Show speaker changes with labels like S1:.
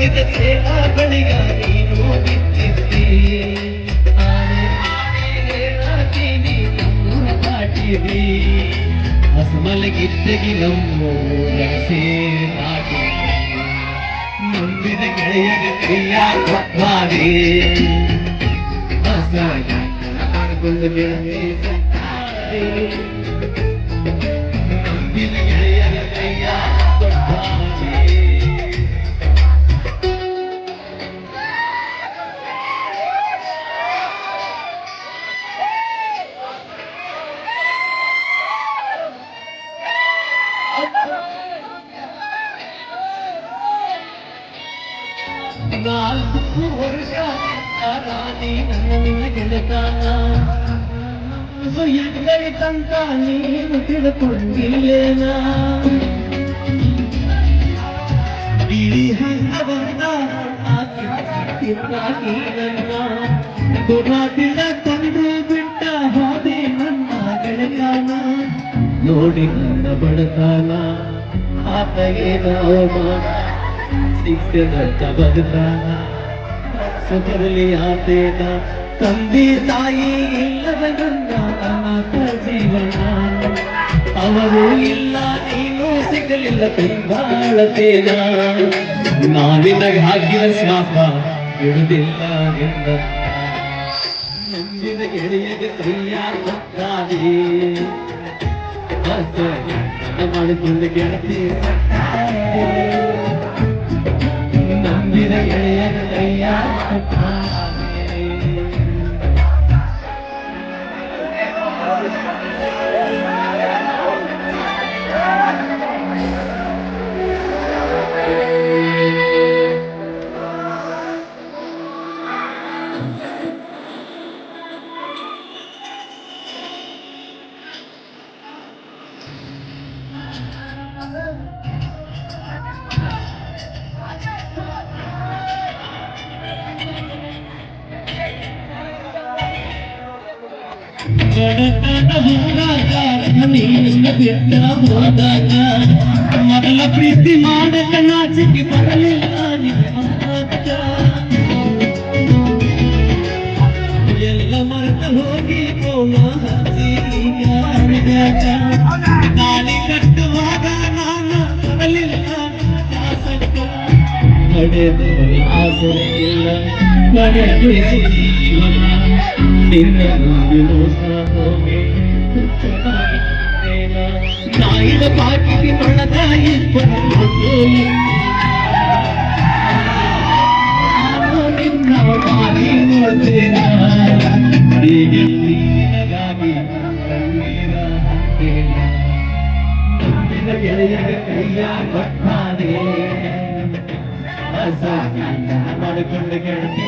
S1: ಸೇವಾ ಬಳಿಗ ನೀನು ಬಿತ್ತಿದ್ದಿ ದಾಟಿದಿ ಹಸಮಲಗಿದ್ದಗಿ ನಮ್ಮೂರ ಸೇರಾಗಿ. ನಂಬಿದ ಗೆಳೆಯನ ಕೈಯ ಕೊಟ್ಟಾದೆ ಹೊಸ ಮಾಡ್ಕೊಂಡು ಗೆಳತಿ ನಾಲ್ಕು ವರ್ಷ ರಾಣಿ ನನ್ನ ಗೆಳತಾನ ಎಲ್ಲಿತಂತ ನೀನು ತಿಳ್ಕೊಂಡಿಲ್ಲೇನ ಬಿಳಿ ಹಣ್ಣವನ್ನ ತಿನ್ನಾಗಿ ನನ್ನ ಗುಣಾಟಿನ ತಂದು ಬಿಟ್ಟ ಹೋದೆ ನನ್ನ ಗೆಳೆಯನ ನೋಡಿ ನನ್ನ ಬಡತನ ಆತಗೆ ನಾವು ಮಾಡ ಶಿಕ್ಷಣದ ಜಗದ ಸುಖದಲ್ಲಿ ಆತೇನ ತಂದೆ ತಾಯಿ ಇಲ್ಲದ ನನ್ನ ಅನಾಥ ಜೀವನ ಅವರು ಇಲ್ಲ ನೀನು ಸಿಗಲಿಲ್ಲ ಕೈಗಾಳತೇನ ನಾನಿನಗೆ ಹಾಕಿದ ಶಾಪ ಬಿಡುದಿಲ್ಲ ಎಂದ ನಂಬಿದ ಗೆಳೆಯಗೆ ಕೊಟ್ಟಾದೆ ಮಾಡಿಕೊಂಡು ಗೆಳತಿ ಸತ್ತಾದೆ. ನಂಬಿದ ಗೆಳೆಯನ ಕೈಯ ಕೊಟ್ಟಾದೆ. ಹೋದಾಗ ಮೊದಲ ಪ್ರೀತಿ ಮಾಡಕ ನಾಚಿಕೆ ಬರಲಿಲ್ಲ. ಎಲ್ಲ ಮರೆತ ಹೋಗಿ ತಾಳಿ ಕಟ್ಟುವಾಗ ನಾನು ಬರಲಿಲ್ಲ ಶಾಸಕ. ನಡೆದು ಆಸೆ ಇಲ್ಲ ನಡೆದು ಮಣದ ಇಬ್ಬರು ನಾನು ನಿನ್ನ ಬಾಗಿ ನೋಡ್ತೇನ. ಹೀಗೆ ನಿನಗಾಗಿ ಕಣ್ಣೀರ ಹಾಕೇನ. ನಂಬಿದ ಗೆಳೆಯರ ಕೈಯ ಕೊಟ್ಟಾದೆ ಹೊಸ ಗಂಡ ಮಾಡಿಕೊಂಡು ಗೆಳತಿ ಸತ್ತಾಳೆ.